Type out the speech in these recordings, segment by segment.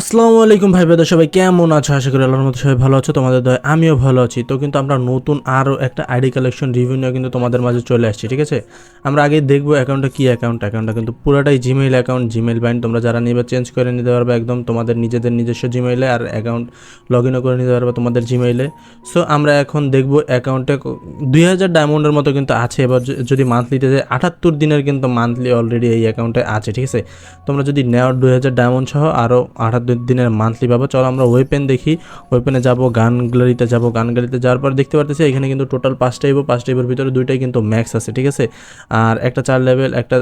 আসসালামু আলাইকুম ভাই বেদা, সবাই কেমন আছো? আশা করি আল্লাহর মতো সবাই ভালো আছো, তোমাদের দয়, আমিও ভালো আছি। তো কিন্তু আমরা নতুন আরও একটা আইডি কালেকশন রিভিউ নিয়ে কিন্তু তোমাদের মাঝে চলে আসছি, ঠিক আছে? আমরা আগে দেখব অ্যাকাউন্টটা কী অ্যাকাউন্ট অ্যাকাউন্টটা কিন্তু পুরোটাই জিমেইল অ্যাকাউন্ট জিমেইল বাইন তোমরা যারা নিবে চেঞ্জ করে নিতে পারবে একদম তোমাদের নিজেদের নিজস্ব জিমেইলে আর অ্যাকাউন্ট লগ ইনও করে নিতে পারবে তোমাদের জিমেইলে সো আমরা এখন দেখব অ্যাকাউন্টে দুই হাজার ডায়মন্ডের মতো কিন্তু আছে, এবার যদি মান্থলিতে যায়, আটাত্তর দিনের কিন্তু মান্থলি অলরেডি এই অ্যাকাউন্টে আছে, ঠিক আছে? তোমরা যদি নেও দুই হাজার ডায়মন্ড সহ আরও আঠাত্তর দিনের মান্থলি পাবো। চলো আমরা ওয়েপেন দেখি। ওয়েপেনে যাব গান গ্যালারিতে যাব। গান গ্যালারিতে যাওয়ার পর দেখতে পারতেছি এখানে কিন্তু টোটাল পাঁচটা ইভো পাঁচটা ইভোর ভিতরে দুইটাই কিন্তু ম্যাক্স আছে, ঠিক আছে? আর একটা চার লেভেল একটা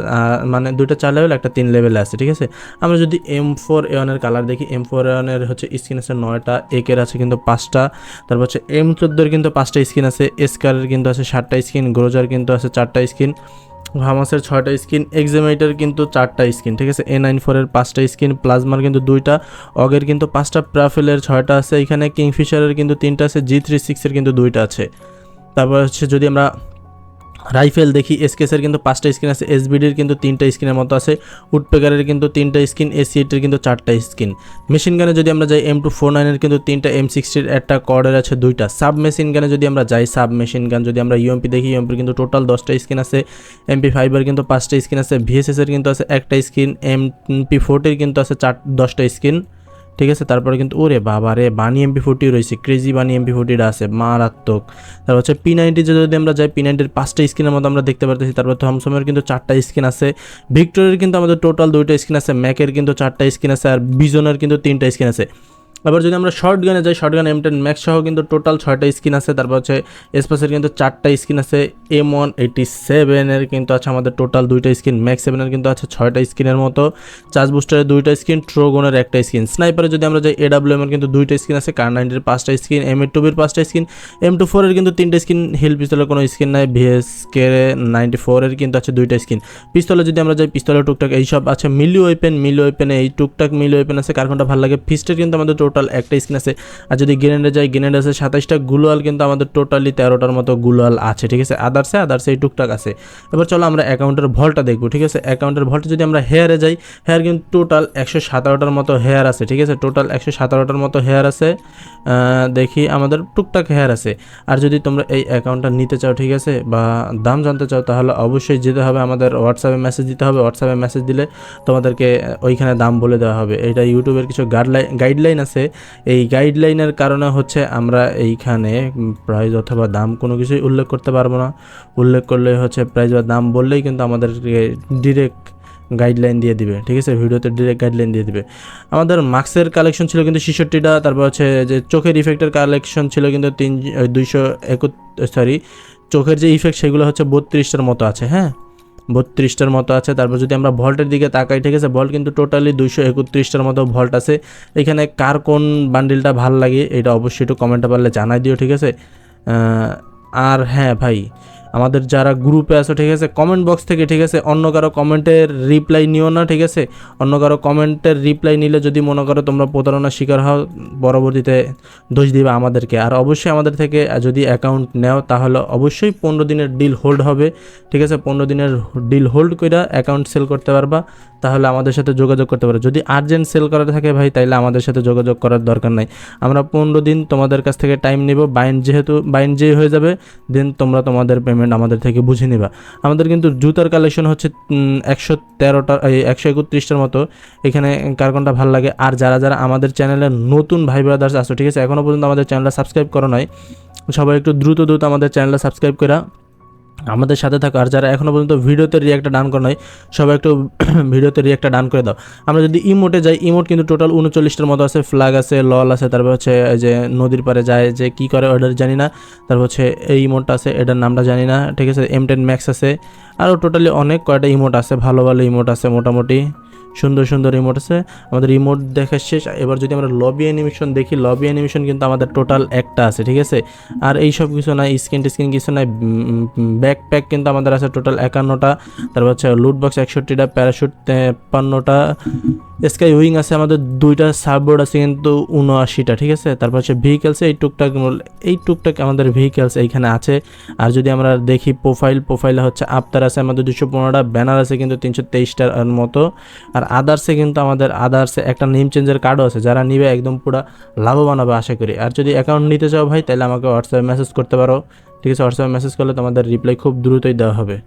মানে দুইটা চার লেভেল একটা তিন লেভেলে আছে, ঠিক আছে? আমরা যদি এম ফোর এওয়ানের কালার দেখি এম ফোর এওয়ানের হচ্ছে স্কিন আছে নয়টা একের আছে কিন্তু পাঁচটা। তারপর হচ্ছে এম চোদ্দোর কিন্তু পাঁচটা স্কিন আছে এসকারের কিন্তু আছে সাতটা স্কিন গ্রোজার কিন্তু আছে চারটা স্কিন ভামাসের ছয়টা স্কিন এক্সামাইটার কিন্তু চারটা স্কিন, ঠিক আছে? এ নাইন ফোরের পাঁচটা স্কিন, প্লাজমার কিন্তু দুইটা, অগের কিন্তু পাঁচটা, প্রাফেলের ছয়টা আছে, এখানে কিংফিশারের কিন্তু তিনটা আছে, জি থ্রি সিক্সের কিন্তু দুইটা আছে। তারপর হচ্ছে যদি আমরা রাইফেল দেখি এসকেসের কিন্তু পাঁচটা স্কিন আছে এসবিডির কিন্তু তিনটা স্কিনের মতো আছে উডপেকারের কিন্তু তিনটা স্কিন এসি এইটের কিন্তু চারটা স্কিন। মেশিন গানে যদি আমরা যাই এম টু ফোর নাইনের কিন্তু তিনটা এম সিক্সটির একটা কর্ডের আছে, দুইটা। সাব মেশিন গানে যদি আমরা যাই সাব মেশিন গান যদি আমরা ইউএমপি দেখি ইউএমপির কিন্তু টোটাল দশটা স্কিন আছে এমপি ফাইভের কিন্তু পাঁচটা স্কিন আছে ভিএসএসের কিন্তু আছে একটা স্কিন এমপি ফোরটির কিন্তু আছে চার, দশটা স্কিন। ঠিক আছে? তারপরে কিন্তু ওরে বাবা রে বানি এমপি ফোরটি রয়েছে ক্রেজি বানি এমপি ফোরটিটা আছে, মারাত্মক। তারপর হচ্ছে পি নাইনটি যদি আমরা যাই পি নাইনটির পাঁচটা স্ক্রিনের মতো আমরা দেখতে পারতেছি। তারপর থমসমের কিন্তু চারটা স্ক্রিন আছে ভিক্টোরিয়ার কিন্তু আমাদের টোটাল দুইটা স্ক্রিন আছে ম্যাকের কিন্তু চারটা স্ক্রিন আছে, আর বিজনের কিন্তু তিনটা স্ক্রিন আছে। আবার যদি আমরা শর্ট গানে যাই short gun M ten max সহ কিন্তু টোটাল ছয়টা স্কিন আছে। তারপর হচ্ছে এসপাসের কিন্তু চারটা স্কিন আছে। এম ওয়ান এইটি সেভেনের কিন্তু আছে আমাদের টোটাল দুইটা স্কিন। ম্যাক্স সেভেনের কিন্তু আছে ছয়টা স্কিনের মতো। চার্জ বুস্টারের দুইটা স্কিন ট্রোগনের একটা স্কিন। স্নাইপারে যদি আমরা যাই এডাব্লিউ এর কিন্তু দুইটা স্কিন আছে। কার নাইনটির পাঁচটা স্কিন এম এ টুবির পাঁচটা স্কিন এম টু ফোরের কিন্তু তিনটা স্কিন হিল পিস্তলের কোনো স্কিন নাই। ভিএস কে নাইনটি ফোরের কিন্তু আছে দুইটা স্কিন। পিস্তলে যদি আমরা যাই পিস্তলের টুকটাক এইসব আছে। মিলি ওয়েপেন মিলি ওয়েপেনে এই টুকটাক মিলি ওয়েপেন আছে। কার কোনটা ভালো লাগে। ফিস্টের কিন্তু আমাদের টোটাল একটা স্কিন আছে। আর যদি গ্রেনেডে যাই গ্রেনেড আছে সাতাইশটা, গুলোয়াল কিন্তু আমাদের টোটালি তেরোটার মতো গুলোয়াল আছে, ঠিক আছে? আদার্সে আদার্সে টুকটাক আছে। এবার চলো আমরা অ্যাকাউন্টের ভলটা দেখব, ঠিক আছে? অ্যাকাউন্টের ভলটা যদি আমরা হেয়ারে যাই, হেয়ার কিন্তু টোটাল একশো সাতারোটার মতো হেয়ার আছে, ঠিক আছে? টোটাল একশো সাতারোটার মতো হেয়ার আছে। দেখি আমাদের টুকটাক হেয়ার আছে। আর যদি তোমরা এই অ্যাকাউন্টটা নিতে চাও, ঠিক আছে? বা দাম জানতে চাও, তাহলে অবশ্যই যেতে হবে। আমাদের হোয়াটসঅ্যাপে মেসেজ দিতে হবে। হোয়াটসঅ্যাপে মেসেজ দিলে তোমাদেরকে ওইখানে দাম বলে দেওয়া হবে। এটা ইউটিউবের কিছু গাইডলাইন গাইডলাইন আছে। এই গাইডলাইনের কারণে হচ্ছে আমরা এইখানে প্রাইস অথবা দাম কোনো কিছুই উল্লেখ করতে পারব না। উল্লেখ করলে হচ্ছে প্রাইস বা দাম বললেই কিন্তু আমাদেরকে ডিরেক্ট গাইডলাইন দিয়ে দিবে, ঠিক আছে? ভিডিওতে ডিরেক্ট গাইডলাইন দিয়ে দিবে। আমাদের মাস্কের কালেকশন ছিল কিন্তু ছেষট্টিটা, তারপর হচ্ছে যে চোখের ইফেক্টের কালেকশন ছিল কিন্তু তিন, দুইশো একত সরি চোখের যে ইফেক্ট সেগুলো হচ্ছে বত্রিশটার মতো আছে হ্যাঁ? বত্রিশটার মতো আছে। তারপর যদি আমরা ভল্টের দিকে তাকাই, ঠিক আছে? ভল্ট কিন্তু টোটালি দুইশো একত্রিশটার মতো ভল্ট আছে। এখানে কার কোন বান্ডিলটা ভালো লাগে, এটা অবশ্যই একটু কমেন্টে পারলে জানাই দিও, ঠিক আছে? আর হ্যাঁ ভাই আমাদের যারা গ্রুপে আছো, ঠিক আছে কমেন্ট বক্স থেকে, ঠিক আছে, অন্য কারও কমেন্টের রিপ্লাই নিও না, ঠিক আছে, অন্য কারও কমেন্টের রিপ্লাই নিলে যদি মনে করো তোমরা প্রতারণার শিকার হও, পরবর্তীতে দোষ দিবে আমাদেরকে। আর অবশ্যই আমাদের থেকে যদি অ্যাকাউন্ট নেও, তাহলে অবশ্যই পনেরো দিনের ডিল হোল্ড হবে, ঠিক আছে, পনেরো দিনের ডিল হোল্ড করে অ্যাকাউন্ট সেল করতে পারবা, তাহলে আমাদের সাথে যোগাযোগ করতে পারো। যদি আর্জেন্ট সেল করা থাকে ভাই, তাইলে আমাদের সাথে যোগাযোগ করার দরকার নাই। আমরা পনেরো দিন তোমাদের কাছ থেকে টাইম নেব বাইন যেহেতু বাইন যে হয়ে যাবে দেন তোমরা তোমাদের পেমেন্ট আমাদের থেকে বুঝে নেবা। আমাদের কিন্তু জুতার কালেকশন হচ্ছে একশো তেরোটা একশো একত্রিশটার মতো। এখানে কার কোনটা ভালো লাগে। আর যারা যারা আমাদের চ্যানেলে নতুন ভাই ব্রাদার্স আসো ঠিক আছে? এখনও পর্যন্ত আমাদের চ্যানেলটা সাবস্ক্রাইব করো নয় সবাই একটু দ্রুত দ্রুত আমাদের চ্যানেলটা সাবস্ক্রাইব করা আমাদের সাথে থাকো। আর যারা এখনও পর্যন্ত ভিডিওতে রিয়াক্টটা ডান করে নয় সবাই একটু ভিডিওতে রিয়াক্টটা ডান করে দাও। আমরা যদি ইমোটে যাই ইমোট কিন্তু টোটাল উনচল্লিশটার মতো আছে ফ্ল্যাগ আছে লল আছে, তারপর হচ্ছে যে নদীর পারে যায়, যে কি করে অর্ডার জানি না। তারপর হচ্ছে এই ইমোটটা আছে, এটার নামটা জানি না, ঠিক আছে? এম টেন ম্যাক্স আছে। আরও টোটালি অনেক কয়টা ইমোট আছে, ভালো ভালো ইমোট আছে মোটামুটি। সুন্দর সুন্দর রিমোট আছে। আমাদের রিমোট দেখা শেষ। এবার যদি আমরা লবি অ্যানিমেশন দেখি লবি অ্যানিমেশন কিন্তু আমাদের টোটাল একটা আছে, ঠিক আছে? আর এই সব কিছু নাই স্ক্রিন টিস্ক্রিন কিছু নাই ব্যাকপ্যাক কিন্তু আমাদের আছে টোটাল একান্নটা। তারপর হচ্ছে লুট বক্স একষট্টিটা প্যারাশুট তেপান্নটা স্কাই উইং আছে, আমাদের দুইটা সাববোর্ড আছে কিন্তু উনআশিটা, ঠিক আছে? তারপর হচ্ছে ভেহিকেলসে এই টুকটাক এই টুকটাক আমাদের ভেহিকেলস এইখানে আছে। আর যদি আমরা দেখি প্রোফাইল প্রোফাইলে হচ্ছে আফতার আছে, আমাদের দুশো পনেরোটা ব্যানার আছে কিন্তু তিনশো তেইশটার মতো। আর আদার্সে কিন্তু আমাদের আদার্সে একটা নেম চেঞ্জের কার্ডও আছে, যারা নিবে একদম পুরো লাভবান হবে আশা করি। আর যদি অ্যাকাউন্ট নিতে চাও ভাই, তাহলে আমাকে হোয়াটসঅ্যাপে মেসেজ করতে পারো। ঠিক আছে? হোয়াটসঅ্যাপে মেসেজ করলে তোমাদের রিপ্লাই খুব দ্রুতই দেওয়া হবে।